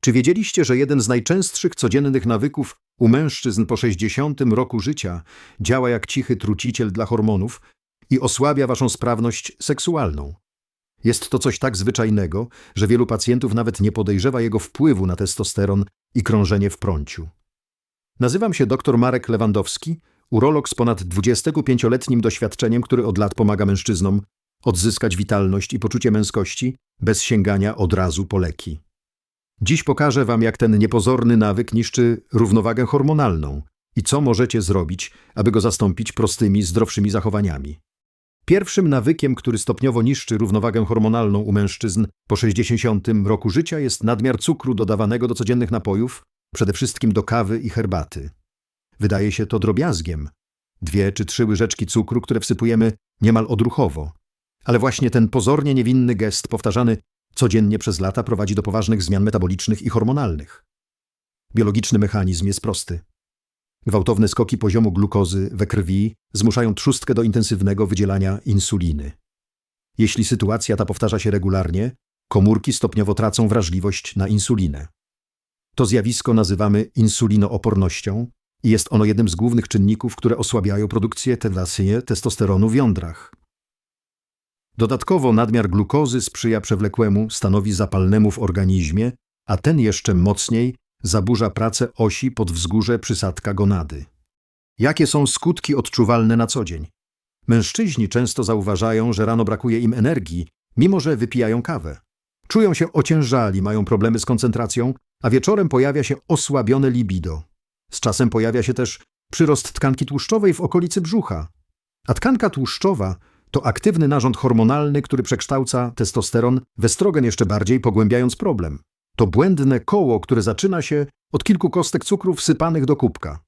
Czy wiedzieliście, że jeden z najczęstszych codziennych nawyków u mężczyzn po 60 roku życia działa jak cichy truciciel dla hormonów i osłabia waszą sprawność seksualną? Jest to coś tak zwyczajnego, że wielu pacjentów nawet nie podejrzewa jego wpływu na testosteron i krążenie w prąciu. Nazywam się dr Marek Lewandowski, urolog z ponad 25-letnim doświadczeniem, który od lat pomaga mężczyznom odzyskać witalność i poczucie męskości bez sięgania od razu po leki. Dziś pokażę Wam, jak ten niepozorny nawyk niszczy równowagę hormonalną i co możecie zrobić, aby go zastąpić prostymi, zdrowszymi zachowaniami. Pierwszym nawykiem, który stopniowo niszczy równowagę hormonalną u mężczyzn po 60 roku życia jest nadmiar cukru dodawanego do codziennych napojów, przede wszystkim do kawy i herbaty. Wydaje się to drobiazgiem. Dwie czy trzy łyżeczki cukru, które wsypujemy niemal odruchowo. Ale właśnie ten pozornie niewinny gest, powtarzany codziennie przez lata, prowadzi do poważnych zmian metabolicznych i hormonalnych. Biologiczny mechanizm jest prosty. Gwałtowne skoki poziomu glukozy we krwi zmuszają trzustkę do intensywnego wydzielania insuliny. Jeśli sytuacja ta powtarza się regularnie, komórki stopniowo tracą wrażliwość na insulinę. To zjawisko nazywamy insulinoopornością i jest ono jednym z głównych czynników, które osłabiają produkcję testosteronu testosteronu w jądrach. Dodatkowo nadmiar glukozy sprzyja przewlekłemu stanowi zapalnemu w organizmie, a ten jeszcze mocniej zaburza pracę osi podwzgórze przysadka gonady. Jakie są skutki odczuwalne na co dzień? Mężczyźni często zauważają, że rano brakuje im energii, mimo że wypijają kawę. Czują się ociężali, mają problemy z koncentracją, a wieczorem pojawia się osłabione libido. Z czasem pojawia się też przyrost tkanki tłuszczowej w okolicy brzucha. A tkanka tłuszczowa to aktywny narząd hormonalny, który przekształca testosteron w estrogen jeszcze bardziej, pogłębiając problem. To błędne koło, które zaczyna się od kilku kostek cukru wsypanych do kubka.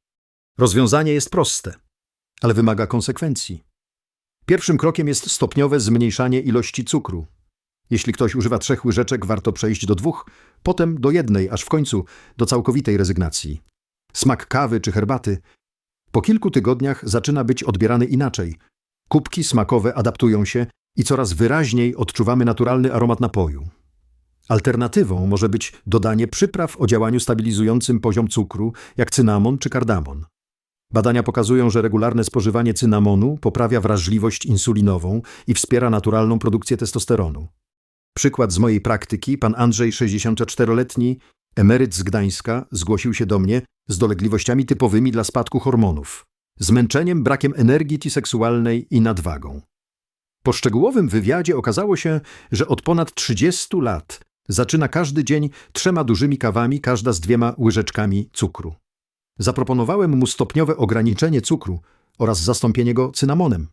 Rozwiązanie jest proste, ale wymaga konsekwencji. Pierwszym krokiem jest stopniowe zmniejszanie ilości cukru. Jeśli ktoś używa trzech łyżeczek, warto przejść do dwóch, potem do jednej, aż w końcu do całkowitej rezygnacji. Smak kawy czy herbaty po kilku tygodniach zaczyna być odbierany inaczej. Kubki smakowe adaptują się i coraz wyraźniej odczuwamy naturalny aromat napoju. Alternatywą może być dodanie przypraw o działaniu stabilizującym poziom cukru, jak cynamon czy kardamon. Badania pokazują, że regularne spożywanie cynamonu poprawia wrażliwość insulinową i wspiera naturalną produkcję testosteronu. Przykład z mojej praktyki, pan Andrzej, 64-letni, emeryt z Gdańska, zgłosił się do mnie z dolegliwościami typowymi dla spadku hormonów, zmęczeniem, brakiem energii seksualnej i nadwagą. Po szczegółowym wywiadzie okazało się, że od ponad 30 lat zaczyna każdy dzień trzema dużymi kawami, każda z dwiema łyżeczkami cukru. Zaproponowałem mu stopniowe ograniczenie cukru oraz zastąpienie go cynamonem.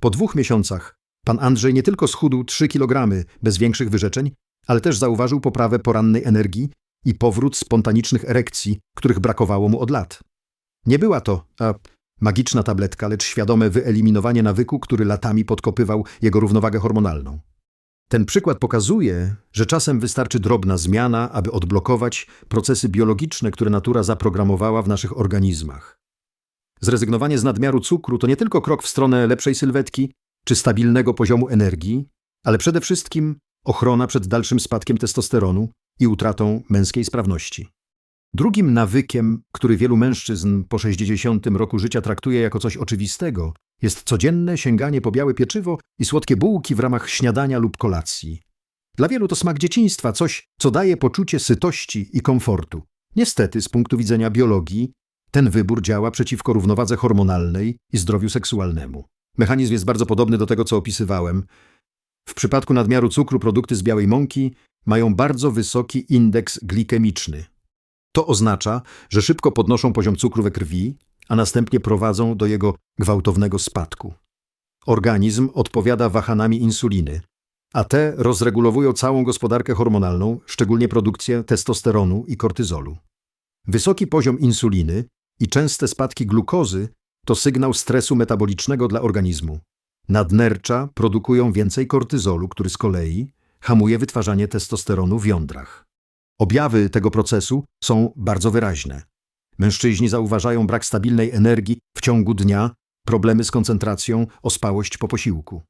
Po dwóch miesiącach pan Andrzej nie tylko schudł 3 kg bez większych wyrzeczeń, ale też zauważył poprawę porannej energii i powrót spontanicznych erekcji, których brakowało mu od lat. Nie była to a, magiczna tabletka, lecz świadome wyeliminowanie nawyku, który latami podkopywał jego równowagę hormonalną. Ten przykład pokazuje, że czasem wystarczy drobna zmiana, aby odblokować procesy biologiczne, które natura zaprogramowała w naszych organizmach. Zrezygnowanie z nadmiaru cukru to nie tylko krok w stronę lepszej sylwetki czy stabilnego poziomu energii, ale przede wszystkim ochrona przed dalszym spadkiem testosteronu i utratą męskiej sprawności. Drugim nawykiem, który wielu mężczyzn po 60 roku życia traktuje jako coś oczywistego, jest codzienne sięganie po białe pieczywo i słodkie bułki w ramach śniadania lub kolacji. Dla wielu to smak dzieciństwa, coś, co daje poczucie sytości i komfortu. Niestety, z punktu widzenia biologii, ten wybór działa przeciwko równowadze hormonalnej i zdrowiu seksualnemu. Mechanizm jest bardzo podobny do tego, co opisywałem. W przypadku nadmiaru cukru produkty z białej mąki mają bardzo wysoki indeks glikemiczny. To oznacza, że szybko podnoszą poziom cukru we krwi, a następnie prowadzą do jego gwałtownego spadku. Organizm odpowiada wahanami insuliny, a te rozregulowują całą gospodarkę hormonalną, szczególnie produkcję testosteronu i kortyzolu. Wysoki poziom insuliny i częste spadki glukozy to sygnał stresu metabolicznego dla organizmu. Nadnercza produkują więcej kortyzolu, który z kolei hamuje wytwarzanie testosteronu w jądrach. Objawy tego procesu są bardzo wyraźne. Mężczyźni zauważają brak stabilnej energii w ciągu dnia, problemy z koncentracją, ospałość po posiłku.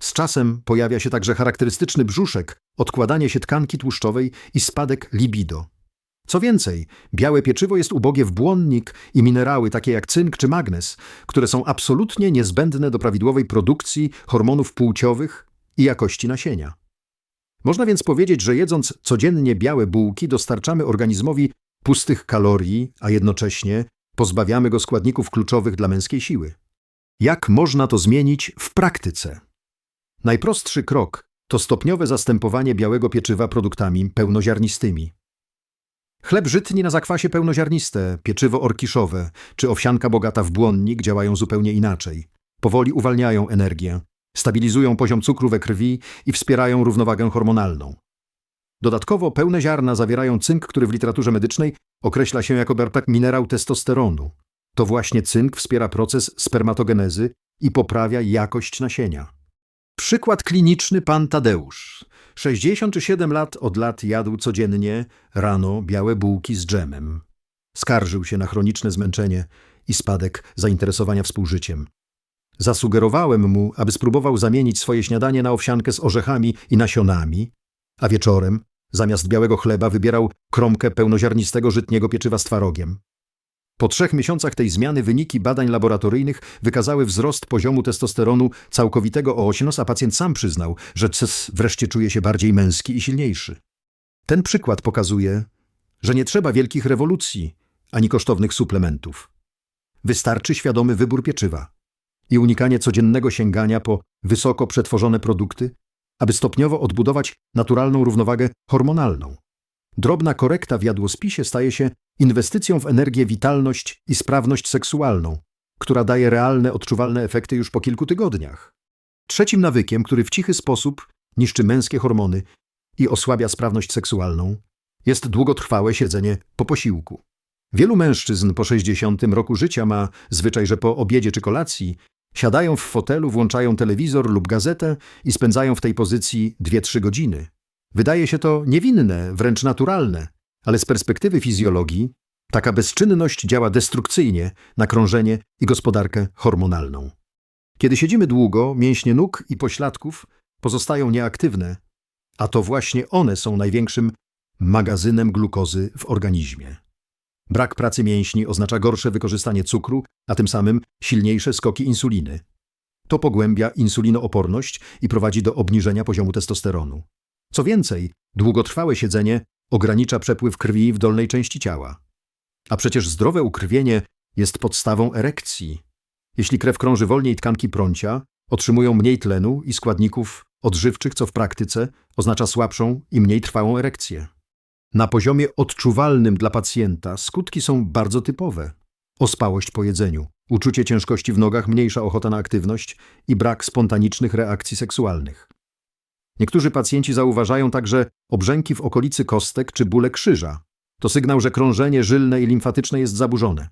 Z czasem pojawia się także charakterystyczny brzuszek, odkładanie się tkanki tłuszczowej i spadek libido. Co więcej, białe pieczywo jest ubogie w błonnik i minerały takie jak cynk czy magnez, które są absolutnie niezbędne do prawidłowej produkcji hormonów płciowych i jakości nasienia. Można więc powiedzieć, że jedząc codziennie białe bułki dostarczamy organizmowi pustych kalorii, a jednocześnie pozbawiamy go składników kluczowych dla męskiej siły. Jak można to zmienić w praktyce? Najprostszy krok to stopniowe zastępowanie białego pieczywa produktami pełnoziarnistymi. Chleb żytni na zakwasie pełnoziarniste, pieczywo orkiszowe czy owsianka bogata w błonnik działają zupełnie inaczej. Powoli uwalniają energię, stabilizują poziom cukru we krwi i wspierają równowagę hormonalną. Dodatkowo pełne ziarna zawierają cynk, który w literaturze medycznej określa się jako barpak minerał testosteronu. To właśnie cynk wspiera proces spermatogenezy i poprawia jakość nasienia. Przykład kliniczny pan Tadeusz. 67 lat od lat jadł codziennie rano białe bułki z dżemem. Skarżył się na chroniczne zmęczenie i spadek zainteresowania współżyciem. Zasugerowałem mu, aby spróbował zamienić swoje śniadanie na owsiankę z orzechami i nasionami, a wieczorem zamiast białego chleba wybierał kromkę pełnoziarnistego żytniego pieczywa z twarogiem. Po trzech miesiącach tej zmiany wyniki badań laboratoryjnych wykazały wzrost poziomu testosteronu całkowitego o 8, a pacjent sam przyznał, że CES wreszcie czuje się bardziej męski i silniejszy. Ten przykład pokazuje, że nie trzeba wielkich rewolucji ani kosztownych suplementów. Wystarczy świadomy wybór pieczywa i unikanie codziennego sięgania po wysoko przetworzone produkty, aby stopniowo odbudować naturalną równowagę hormonalną. Drobna korekta w jadłospisie staje się inwestycją w energię, witalność i sprawność seksualną, która daje realne, odczuwalne efekty już po kilku tygodniach. Trzecim nawykiem, który w cichy sposób niszczy męskie hormony i osłabia sprawność seksualną, jest długotrwałe siedzenie po posiłku. Wielu mężczyzn po 60 roku życia ma zwyczaj, że po obiedzie czy kolacji siadają w fotelu, włączają telewizor lub gazetę i spędzają w tej pozycji 2-3 godziny. Wydaje się to niewinne, wręcz naturalne, ale z perspektywy fizjologii taka bezczynność działa destrukcyjnie na krążenie i gospodarkę hormonalną. Kiedy siedzimy długo, mięśnie nóg i pośladków pozostają nieaktywne, a to właśnie one są największym magazynem glukozy w organizmie. Brak pracy mięśni oznacza gorsze wykorzystanie cukru, a tym samym silniejsze skoki insuliny. To pogłębia insulinooporność i prowadzi do obniżenia poziomu testosteronu. Co więcej, długotrwałe siedzenie ogranicza przepływ krwi w dolnej części ciała. A przecież zdrowe ukrwienie jest podstawą erekcji. Jeśli krew krąży wolniej, tkanki prącia otrzymują mniej tlenu i składników odżywczych, co w praktyce oznacza słabszą i mniej trwałą erekcję. Na poziomie odczuwalnym dla pacjenta skutki są bardzo typowe. Ospałość po jedzeniu, uczucie ciężkości w nogach, mniejsza ochota na aktywność i brak spontanicznych reakcji seksualnych. Niektórzy pacjenci zauważają także obrzęki w okolicy kostek czy bóle krzyża. To sygnał, że krążenie żylne i limfatyczne jest zaburzone.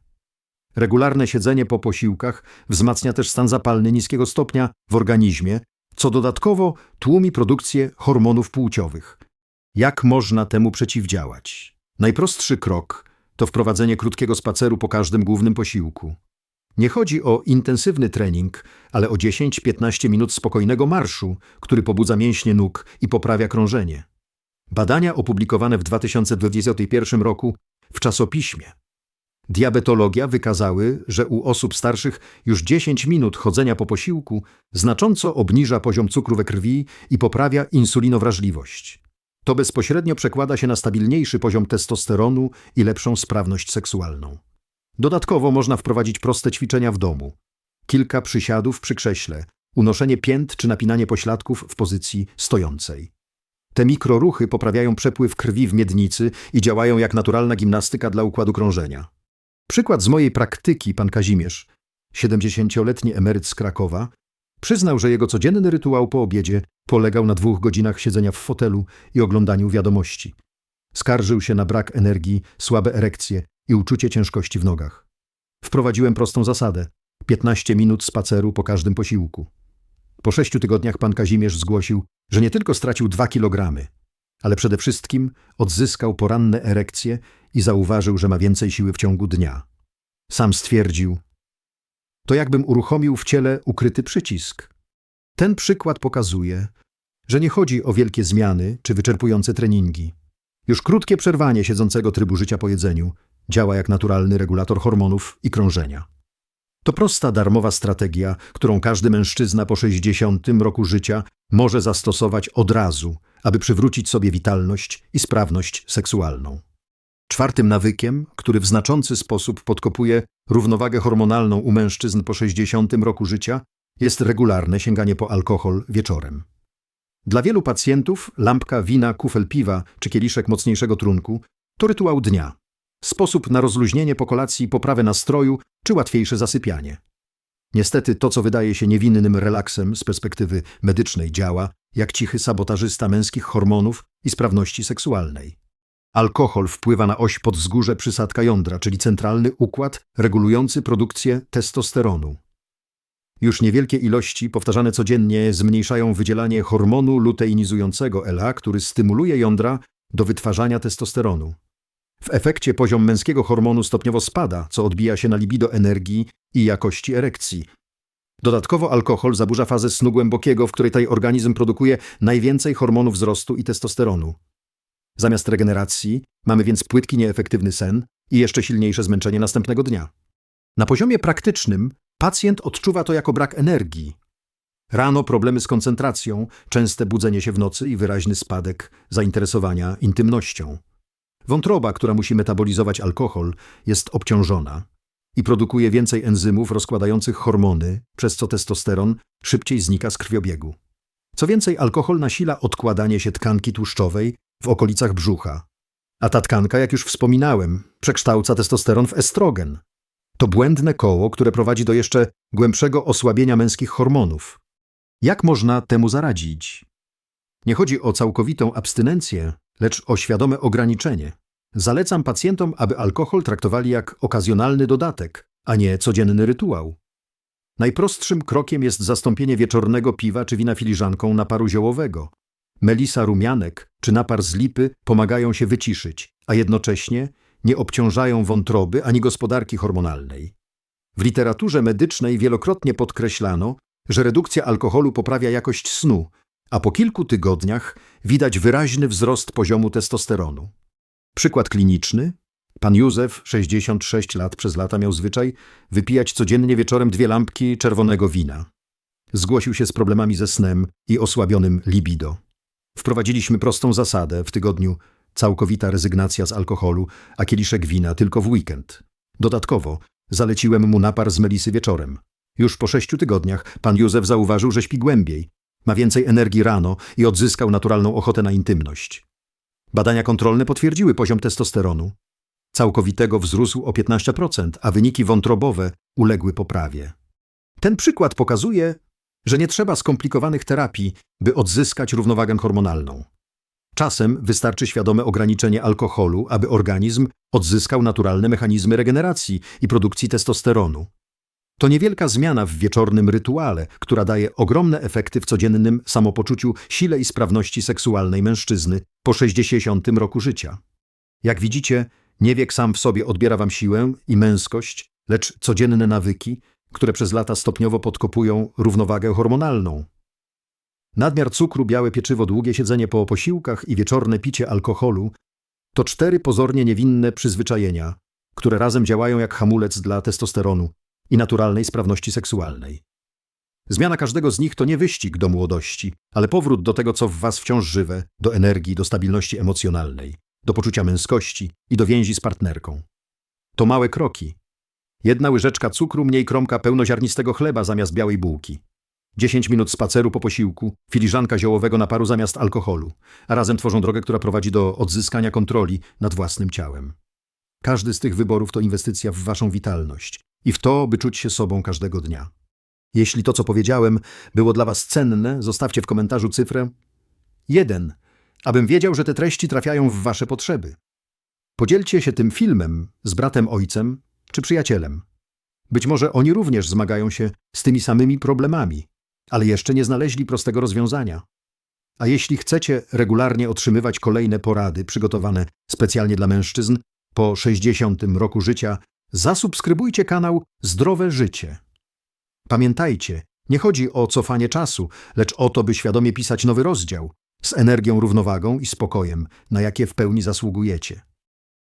Regularne siedzenie po posiłkach wzmacnia też stan zapalny niskiego stopnia w organizmie, co dodatkowo tłumi produkcję hormonów płciowych. Jak można temu przeciwdziałać? Najprostszy krok to wprowadzenie krótkiego spaceru po każdym głównym posiłku. Nie chodzi o intensywny trening, ale o 10-15 minut spokojnego marszu, który pobudza mięśnie nóg i poprawia krążenie. Badania opublikowane w 2021 roku w czasopiśmie Diabetologia wykazały, że u osób starszych już 10 minut chodzenia po posiłku znacząco obniża poziom cukru we krwi i poprawia insulinowrażliwość. To bezpośrednio przekłada się na stabilniejszy poziom testosteronu i lepszą sprawność seksualną. Dodatkowo można wprowadzić proste ćwiczenia w domu. Kilka przysiadów przy krześle, unoszenie pięt czy napinanie pośladków w pozycji stojącej. Te mikroruchy poprawiają przepływ krwi w miednicy i działają jak naturalna gimnastyka dla układu krążenia. Przykład z mojej praktyki pan Kazimierz, 70-letni emeryt z Krakowa, przyznał, że jego codzienny rytuał po obiedzie polegał na dwóch godzinach siedzenia w fotelu i oglądaniu wiadomości. Skarżył się na brak energii, słabe erekcje i uczucie ciężkości w nogach. Wprowadziłem prostą zasadę: 15 minut spaceru po każdym posiłku. Po sześciu tygodniach pan Kazimierz zgłosił, że nie tylko stracił dwa kilogramy, ale przede wszystkim odzyskał poranne erekcje i zauważył, że ma więcej siły w ciągu dnia. Sam stwierdził: To jakbym uruchomił w ciele ukryty przycisk. Ten przykład pokazuje, że nie chodzi o wielkie zmiany czy wyczerpujące treningi. Już krótkie przerwanie siedzącego trybu życia po jedzeniu działa jak naturalny regulator hormonów i krążenia. To prosta, darmowa strategia, którą każdy mężczyzna po 60 roku życia może zastosować od razu, aby przywrócić sobie witalność i sprawność seksualną. Czwartym nawykiem, który w znaczący sposób podkopuje równowagę hormonalną u mężczyzn po 60 roku życia, jest regularne sięganie po alkohol wieczorem. Dla wielu pacjentów lampka wina, kufel piwa czy kieliszek mocniejszego trunku to rytuał dnia, sposób na rozluźnienie po kolacji, poprawę nastroju czy łatwiejsze zasypianie. Niestety to, co wydaje się niewinnym relaksem z perspektywy medycznej działa, jak cichy sabotażysta męskich hormonów i sprawności seksualnej. Alkohol wpływa na oś podzgórze przysadka jądra, czyli centralny układ regulujący produkcję testosteronu. Już niewielkie ilości, powtarzane codziennie, zmniejszają wydzielanie hormonu luteinizującego LH, który stymuluje jądra do wytwarzania testosteronu. W efekcie poziom męskiego hormonu stopniowo spada, co odbija się na libido energii i jakości erekcji. Dodatkowo alkohol zaburza fazę snu głębokiego, w której taj organizm produkuje najwięcej hormonów wzrostu i testosteronu. Zamiast regeneracji mamy więc płytki, nieefektywny sen i jeszcze silniejsze zmęczenie następnego dnia. Na poziomie praktycznym pacjent odczuwa to jako brak energii. Rano problemy z koncentracją, częste budzenie się w nocy i wyraźny spadek zainteresowania intymnością. Wątroba, która musi metabolizować alkohol, jest obciążona i produkuje więcej enzymów rozkładających hormony, przez co testosteron szybciej znika z krwiobiegu. Co więcej, alkohol nasila odkładanie się tkanki tłuszczowej w okolicach brzucha. A ta tkanka, jak już wspominałem, przekształca testosteron w estrogen. To błędne koło, które prowadzi do jeszcze głębszego osłabienia męskich hormonów. Jak można temu zaradzić? Nie chodzi o całkowitą abstynencję, lecz o świadome ograniczenie. Zalecam pacjentom, aby alkohol traktowali jak okazjonalny dodatek, a nie codzienny rytuał. Najprostszym krokiem jest zastąpienie wieczornego piwa czy wina filiżanką naparu ziołowego. Melisa rumianek czy napar z lipy pomagają się wyciszyć, a jednocześnie nie obciążają wątroby ani gospodarki hormonalnej. W literaturze medycznej wielokrotnie podkreślano, że redukcja alkoholu poprawia jakość snu, a po kilku tygodniach widać wyraźny wzrost poziomu testosteronu. Przykład kliniczny. Pan Józef, 66 lat, przez lata miał zwyczaj wypijać codziennie wieczorem dwie lampki czerwonego wina. Zgłosił się z problemami ze snem i osłabionym libido. Wprowadziliśmy prostą zasadę w tygodniu całkowita rezygnacja z alkoholu, a kieliszek wina tylko w weekend. Dodatkowo zaleciłem mu napar z melisy wieczorem. Już po sześciu tygodniach pan Józef zauważył, że śpi głębiej, ma więcej energii rano i odzyskał naturalną ochotę na intymność. Badania kontrolne potwierdziły poziom testosteronu. Całkowitego wzrósł o 15%, a wyniki wątrobowe uległy poprawie. Ten przykład pokazuje, że nie trzeba skomplikowanych terapii, by odzyskać równowagę hormonalną. Czasem wystarczy świadome ograniczenie alkoholu, aby organizm odzyskał naturalne mechanizmy regeneracji i produkcji testosteronu. To niewielka zmiana w wieczornym rytuale, która daje ogromne efekty w codziennym samopoczuciu, sile i sprawności seksualnej mężczyzny po 60 roku życia. Jak widzicie, nie wiek sam w sobie odbiera wam siłę i męskość, lecz codzienne nawyki, które przez lata stopniowo podkopują równowagę hormonalną. Nadmiar cukru, białe pieczywo, długie siedzenie po posiłkach i wieczorne picie alkoholu to cztery pozornie niewinne przyzwyczajenia, które razem działają jak hamulec dla testosteronu i naturalnej sprawności seksualnej. Zmiana każdego z nich to nie wyścig do młodości, ale powrót do tego, co w was wciąż żywe, do energii, do stabilności emocjonalnej, do poczucia męskości i do więzi z partnerką. To małe kroki. Jedna łyżeczka cukru, mniej kromka pełnoziarnistego chleba zamiast białej bułki. 10 minut spaceru po posiłku, filiżanka ziołowego naparu zamiast alkoholu, a razem tworzą drogę, która prowadzi do odzyskania kontroli nad własnym ciałem. Każdy z tych wyborów to inwestycja w waszą witalność i w to, by czuć się sobą każdego dnia. Jeśli to, co powiedziałem, było dla was cenne, zostawcie w komentarzu cyfrę 1, abym wiedział, że te treści trafiają w wasze potrzeby. Podzielcie się tym filmem z bratem ojcem czy przyjacielem. Być może oni również zmagają się z tymi samymi problemami, ale jeszcze nie znaleźli prostego rozwiązania. A jeśli chcecie regularnie otrzymywać kolejne porady przygotowane specjalnie dla mężczyzn po 60 roku życia, zasubskrybujcie kanał Zdrowe Życie. Pamiętajcie, Nie chodzi o cofanie czasu, lecz o to, by świadomie pisać nowy rozdział z energią, równowagą i spokojem, na jakie w pełni zasługujecie.